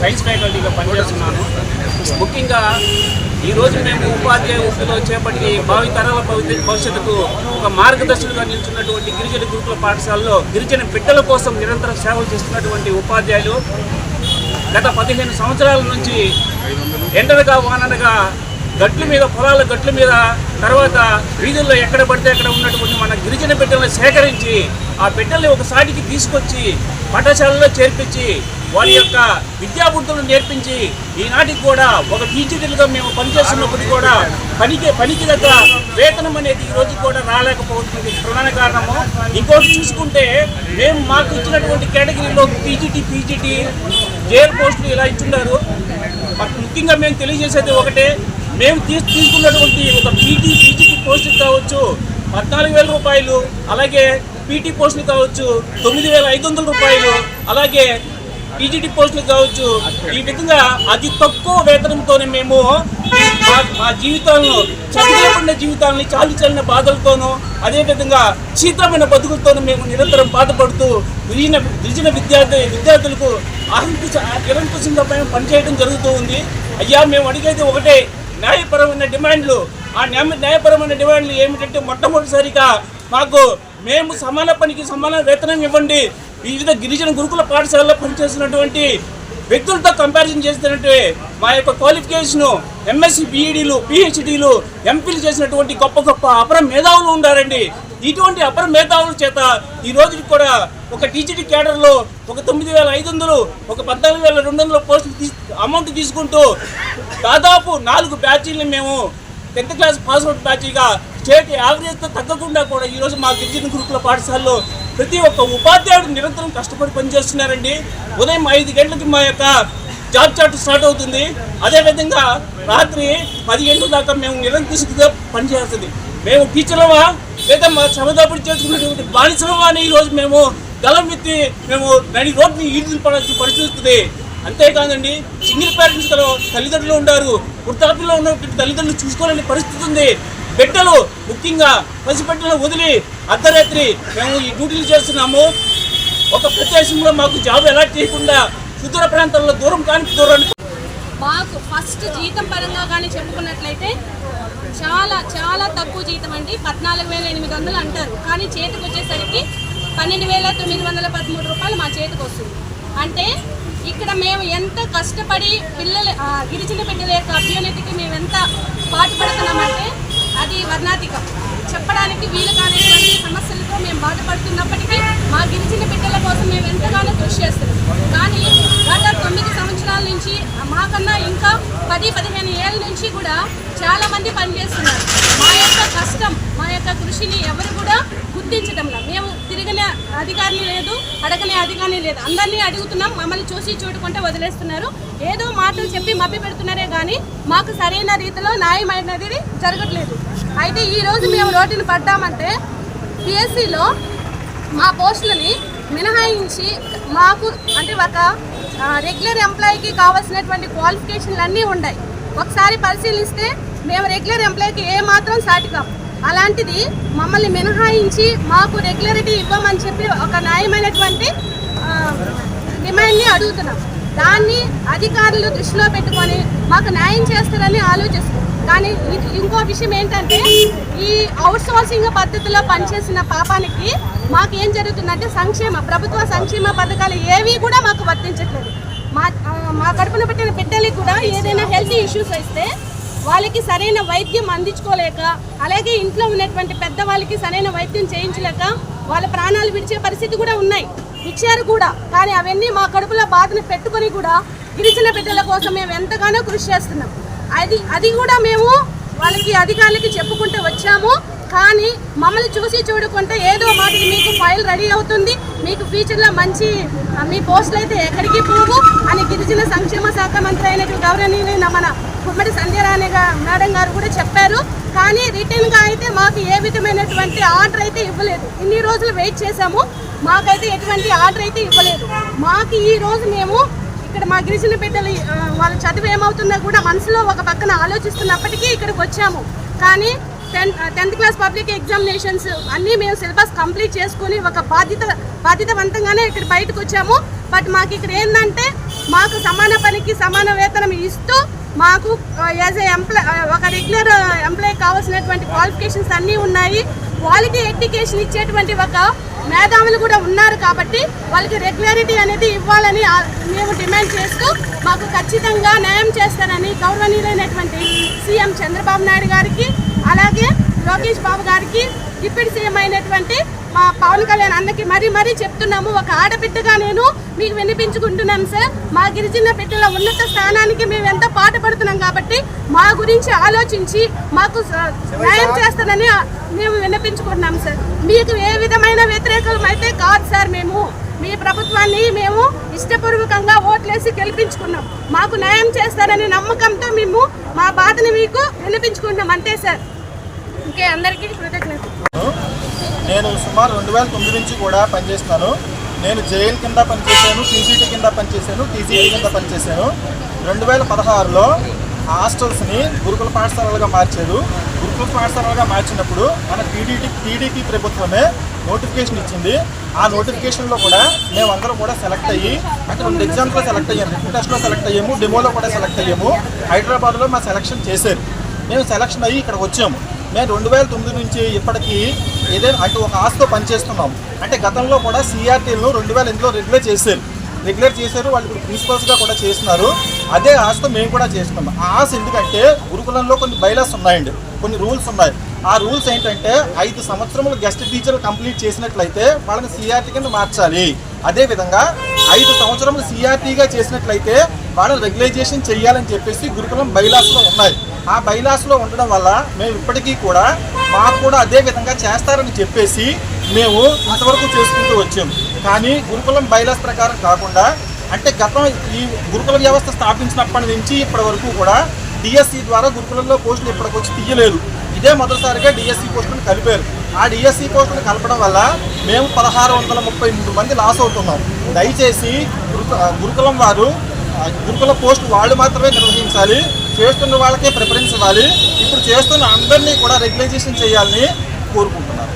Science ఫ్యాకల్టీగా పనిచేస్తున్నాను. ముఖ్యంగా ఈరోజు మేము ఉపాధ్యాయ వృత్తిలో చేపట్టి భావి తరాల భవిష్యత్తుకు ఒక మార్గదర్శులుగా నిల్చున్నటువంటి గిరిజన గురుకుల పాఠశాలలో గిరిజన బిడ్డల కోసం నిరంతరం సేవలు చేస్తున్నటువంటి ఉపాధ్యాయులు గత పదిహేను సంవత్సరాల నుంచి ఎండనగా వాననగా గట్ల మీద పొలాల గట్ల మీద తర్వాత వీధుల్లో ఎక్కడ పడితే అక్కడ ఉన్నటువంటి మన గిరిజన బిడ్డలను సేకరించి ఆ బిడ్డల్ని ఒక సాటికి తీసుకొచ్చి పాఠశాలలో చేర్పించి వారి యొక్క విద్యాబుద్ధులను నేర్పించి ఈనాటికి కూడా ఒక టీచర్లుగా మేము పనిచేస్తున్నప్పుడు కూడా పనికి పనికి దగ్గర వేతనం అనేది ఈ రోజు కూడా రాలేకపోతుంది ప్రధాన కారణము ఇంకోటి చూసుకుంటే మేము మాకు ఇచ్చినటువంటి కేటగిరీలో పీజీటీ పీజీటీ జైలు పోస్టులు ఇలా ఇచ్చున్నారు మాకు ముఖ్యంగా మేము తెలియజేసేది ఒకటే మేము తీసు తీసుకున్నటువంటి ఒక పీటీ పీజీటీ పోస్టులు కావచ్చు పద్నాలుగు వేల రూపాయలు అలాగే పీటీ పోస్టులు కావచ్చు తొమ్మిది వేల ఐదు వందల రూపాయలు అలాగే పీజీటీ పోస్టులు కావచ్చు. ఈ విధంగా అతి తక్కువ వేతనంతోనే మేము మా జీవితాలను చదువుకున్న జీవితాలని చాలు చల్లిన బాధలతోనూ అదేవిధంగా శీతమైన బతుకులతోనూ మేము నిరంతరం బాధపడుతూ గిరిజన గిరిజన విద్యార్థి విద్యార్థులకు అహంకుశ నిరంకుశంగా మేము పనిచేయడం జరుగుతూ ఉంది. అయ్యా మేము అడిగేది ఒకటే న్యాయపరమైన డిమాండ్లు. ఆ న్యాయ న్యాయపరమైన డిమాండ్లు ఏమిటంటే మొట్టమొదటిసారిగా మాకు మేము సమాన పనికి సమాన వేతనం ఇవ్వండి. వివిధ గిరిజన గురుకుల పాఠశాలలో పనిచేస్తున్నటువంటి వ్యక్తులతో కంపారిజన్ చేస్తున్నట్టు మా యొక్క క్వాలిఫికేషన్ ఎంఎస్సి బీఈడీలు పిహెచ్డీలు ఎంపీలు చేసినటువంటి గొప్ప గొప్ప అపర మేధావులు ఉన్నారండి ఇటువంటి అపర మేధావుల చేత ఈ రోజుకి కూడా ఒక టీచర్ క్యాడర్లో ఒక తొమ్మిది వేల ఐదు వందలు ఒక పద్నాలుగు వేల రెండు వందల పోస్టులు తీ అమౌంట్ తీసుకుంటూ దాదాపు నాలుగు బ్యాచీలను మేము టెన్త్ క్లాస్ పాస్అవుట్ బ్యాచీగా స్టేట్ యావరేజ్తో తగ్గకుండా కూడా ఈరోజు మా గిరిజన గురుకుల పాఠశాలలో ప్రతి ఒక్క ఉపాధ్యాయుడు నిరంతరం కష్టపడి పనిచేస్తున్నారండి. ఉదయం ఐదు గంటలకి మా యొక్క జాబ్ చాట్ స్టార్ట్ అవుతుంది. అదేవిధంగా రాత్రి పది గంటల దాకా మేము నిరంతరంగా పనిచేస్తుంది మేము టీచర్లమా? లేదా మా శ్రమదాపుడు చేసుకున్నటువంటి బానిసలమా అని ఈరోజు మేము గలం ఎత్తి మేము నడి రోడ్ని ఈడ్చులు పడాల్సిన పరిస్థితి వస్తుంది. అంతేకాదండి సింగిల్ పేరెంట్స్ తల్లిదండ్రులు ఉన్నారు వృద్ధాప్యంలో ఉన్నటువంటి తల్లిదండ్రులు చూసుకోలేని పరిస్థితి ఉంది. బిడ్డలు ముఖ్యంగా పసిబిడ్డలను వదిలి అర్ధరాత్రి మేము ఈ డ్యూటీలు చేస్తున్నాము. ఒక ప్రదేశంలో మాకు జాబ్ ఎలాట్ చేయకుండా సుదూర ప్రాంతాల్లో దూరం కాని దూరానికి మాకు ఫస్ట్ జీతం పరంగా కానీ చెప్పుకున్నట్లయితే చాలా చాలా తక్కువ జీతం అండి. పద్నాలుగు వేల ఎనిమిది వందలు అంటారు. కానీ చేతికి వచ్చేసరికి పన్నెండు వేల తొమ్మిది వందల పదమూడు రూపాయలు మా చేతికి వస్తుంది. అంటే ఇక్కడ మేము ఎంత కష్టపడి పిల్లల గిరిజన బిడ్డల యొక్క అభ్యున్నతికి మేము ఎంత పాటుపడుతున్నాం కర్ణాటక. చెప్పడానికి వీలు కానిటువంటి సమస్యలతో మేము బాధపడుతున్నప్పటికీ మా గిరిజన బిడ్డల కోసం మేము ఎంతగానో కృషి చేస్తున్నాం. కానీ గత తొమ్మిది సంవత్సరాల నుంచి మాకన్నా ఇంకా పది పదిహేను ఏళ్ళ నుంచి కూడా చాలామంది పనిచేస్తున్నారు. మా యొక్క కష్టం మా యొక్క కృషిని ఎవరు కూడా గుర్తించడంలో మేము తిరిగిన అధికారి లేదు అడగనే అధికారి లేదు. అందరినీ అడుగుతున్నాం మమ్మల్ని చూసి చూడకుంటే వదిలేస్తున్నారు. ఏదో మాటలు చెప్పి మభ్య పెడుతున్నారే కానీ మాకు సరైన రీతిలో న్యాయమైనది జరగట్లేదు. అయితే ఈరోజు మేము రోడ్డును పడ్డామంటే పిఎస్సిలో మా పోస్టులని మినహాయించి మాకు అంటే ఒక రెగ్యులర్ ఎంప్లాయీకి కావాల్సినటువంటి క్వాలిఫికేషన్లు అన్నీ ఉన్నాయి ఒకసారి పరిశీలిస్తే మేము రెగ్యులర్ ఎంప్లాయీకి ఏ మాత్రం అలాంటిది మమ్మల్ని మినహాయించి మాకు రెగ్యులరిటీ ఇవ్వమని చెప్పి ఒక న్యాయమైనటువంటి డిమాండ్ని అడుగుతున్నాం. దాన్ని అధికారులు దృష్టిలో పెట్టుకొని మాకు న్యాయం చేస్తారని ఆలోచిస్తున్నాం కానీ ఇంకో విషయం ఏంటంటే ఈ అవుట్ సోర్సింగ్ పద్ధతిలో పనిచేసిన పాపానికి మాకు ఏం జరుగుతుందంటే సంక్షేమ ప్రభుత్వ సంక్షేమ పథకాలు ఏవి కూడా మాకు వర్తించట్లేదు. మా మా కడుపున పెట్టిన బిడ్డలకి కూడా ఏదైనా హెల్త్ ఇష్యూస్ వస్తే వాళ్ళకి సరైన వైద్యం అందించుకోలేక అలాగే ఇంట్లో ఉన్నటువంటి పెద్దవాళ్ళకి సరైన వైద్యం చేయించలేక వాళ్ళ ప్రాణాలు విడిచే పరిస్థితి కూడా ఉన్నాయి. ఇచ్చారు కూడా కానీ అవన్నీ మా కడుపులో బాధను పెట్టుకొని కూడా గిరిజన బిడ్డల కోసం మేము ఎంతగానో కృషి చేస్తున్నాం. అది అది కూడా మేము వాళ్ళకి అధికారులకి చెప్పుకుంటూ వచ్చాము కానీ మమ్మల్ని చూసి చూడకుంటే ఏదో మాటకి మీకు ఫైల్ రెడీ అవుతుంది మీకు ఫ్యూచర్లో మంచి మీ పోస్టులు అయితే ఎక్కడికి పోవు అని గిరిజన సంక్షేమ శాఖ మంత్రి అయినటువంటి గౌరవనీయులైన మన గుమ్మడి సంధ్యరాణి మేడం గారు కూడా చెప్పారు. కానీ రిటర్న్గా అయితే మాకు ఏ విధమైనటువంటి ఆర్డర్ అయితే ఇవ్వలేదు. ఇన్ని రోజులు వెయిట్ చేశాము. మాకైతే ఎటువంటి ఆర్డర్ అయితే ఇవ్వలేదు. మాకు ఈ రోజు మేము ఇక్కడ మా గిరిజన బిడ్డలు వాళ్ళ చదువు ఏమవుతుందో కూడా మనసులో ఒక పక్కన ఆలోచిస్తున్నప్పటికీ ఇక్కడికి వచ్చాము. కానీ tenth tenth class public examinations అన్నీ మేము సిలబస్ కంప్లీట్ చేసుకుని ఒక బాధ్యత బాధ్యతవంతంగానే ఇక్కడ బయటకు వచ్చాము. బట్ మాకు ఇక్కడ ఏంటంటే మాకు సమాన పనికి సమాన వేతనం ఇస్తూ మాకు యాజ్ ఏ ఎంప్లాయ్ ఒక రెగ్యులర్ ఎంప్లాయ్ కావాల్సినటువంటి క్వాలిఫికేషన్స్ అన్నీ ఉన్నాయి. క్వాలిటీ ఎడ్యుకేషన్ ఇచ్చేటువంటి ఒక మేధావులు కూడా ఉన్నారు కాబట్టి వాళ్ళకి రెగ్యులారిటీ అనేది ఇవ్వాలని మేము డిమాండ్ చేస్తూ మాకు ఖచ్చితంగా న్యాయం చేస్తారని గౌరవనీయులైనటువంటి సీఎం చంద్రబాబు నాయుడు గారికి అలాగే లోకేష్ బాబు గారికి డిప్యూటీ సీఎం అయినటువంటి మా పవన్ కళ్యాణ్ అన్నకి మరీ మరీ చెప్తున్నాము ఒక ఆడబిడ్డగా నేను మీకు వినిపించుకుంటున్నాను సార్. మా గిరిజన బిడ్డల ఉన్నత స్థానానికి మేము ఎంతో పాటుపడుతున్నాం కాబట్టి మా గురించి ఆలోచించి మాకు స- న్యాయం చేస్తానని మేము వినిపించుకుంటున్నాం సార్. మీకు ఏ విధమైన వ్యతిరేకం అయితే కాదు సార్ మేము. మీ ప్రభుత్వాన్ని మేము ఇష్టపూర్వకంగా ఓట్లేసి గెలిపించుకున్నాం. మాకు న్యాయం చేస్తారనే నమ్మకంతో మేము మా బాధని మీకు వినిపించుకుంటున్నాం. అంతే సార్. ఇంకే అందరికీ కృతజ్ఞత నేను సుమారు రెండు వేల తొమ్మిది నుంచి కూడా పనిచేస్తున్నాను. నేను జైల్ కింద పనిచేశాను టీజీటీ కింద పనిచేశాను టీజీటీ కింద పనిచేశాను. రెండు వేల పదహారులో హాస్టల్స్ని గురుకుల పాఠశాలలుగా మార్చారు. గురుకుల పాఠశాలలుగా మార్చినప్పుడు మన టీడీటీ టీడీపీ ప్రభుత్వమే నోటిఫికేషన్ ఇచ్చింది. ఆ నోటిఫికేషన్లో కూడా మేమందరం కూడా సెలెక్ట్ అయ్యి అంటే రెండు ఎగ్జామ్స్లో సెలెక్ట్ అయ్యాము రిటర్న్ టెస్ట్లో సెలెక్ట్ అయ్యాము డెమోలో కూడా సెలెక్ట్ అయ్యాము. హైదరాబాద్లో మా సెలక్షన్ చేశారు. మేము సెలక్షన్ అయ్యి ఇక్కడికి వచ్చాము. మేము రెండు వేల తొమ్మిది నుంచి ఇప్పటికీ ఏదైనా అంటే ఒక ఆశతో పనిచేస్తున్నాం. అంటే గతంలో కూడా సిఆర్టీలను రెండు వేల ఎనిమిదిలో రెగ్యులేట్ చేశారు. రెగ్యులేట్ చేశారు వాళ్ళు ఇప్పుడు ప్రిన్సిపల్స్గా కూడా చేస్తున్నారు. అదే ఆశతో మేము కూడా చేస్తున్నాం. ఆ ఆశ ఎందుకంటే గురుకులంలో కొన్ని బైలాస్ ఉన్నాయండి కొన్ని రూల్స్ ఉన్నాయి. ఆ రూల్స్ ఏంటంటే ఐదు సంవత్సరములు గెస్ట్ టీచర్ కంప్లీట్ చేసినట్లయితే వాళ్ళని సిఆర్టీ కింద మార్చాలి. అదేవిధంగా ఐదు సంవత్సరములు సిఆర్టీగా చేసినట్లయితే వాళ్ళని రెగ్యులైజేషన్ చేయాలని చెప్పేసి గురుకులం బైలాస్లో ఉన్నాయి. ఆ బైలాస్లో ఉండడం వల్ల మేము ఇప్పటికీ కూడా మాకు కూడా అదే విధంగా చేస్తారని చెప్పేసి మేము ఇంతవరకు చేసుకుంటూ వచ్చాము కానీ గురుకులం బైలాస్ ప్రకారం కాకుండా అంటే గతం ఈ గురుకుల వ్యవస్థ స్థాపించినప్పటి నుంచి ఇప్పటి వరకు కూడా డిఎస్సి ద్వారా గురుకులంలో పోస్టులు ఇప్పటికొచ్చి తీయలేదు. ఇదే మొదటిసారిగా డిఎస్సి పోస్టులను కలిపారు. ఆ డిఎస్సి పోస్టులు కలపడం వల్ల మేము పదహారు వందల ముప్పై మూడు మంది లాస్ అవుతున్నాం. దయచేసి గురుకులం వారు గురుకుల పోస్ట్ వాళ్ళు మాత్రమే నిర్వహించాలి. చేస్తున్న వాళ్ళకే ప్రిఫరెన్స్ ఇవ్వాలి. ఇప్పుడు చేస్తున్న అందరినీ కూడా రెగ్యులైజేషన్ చేయాలని కోరుకుంటున్నారు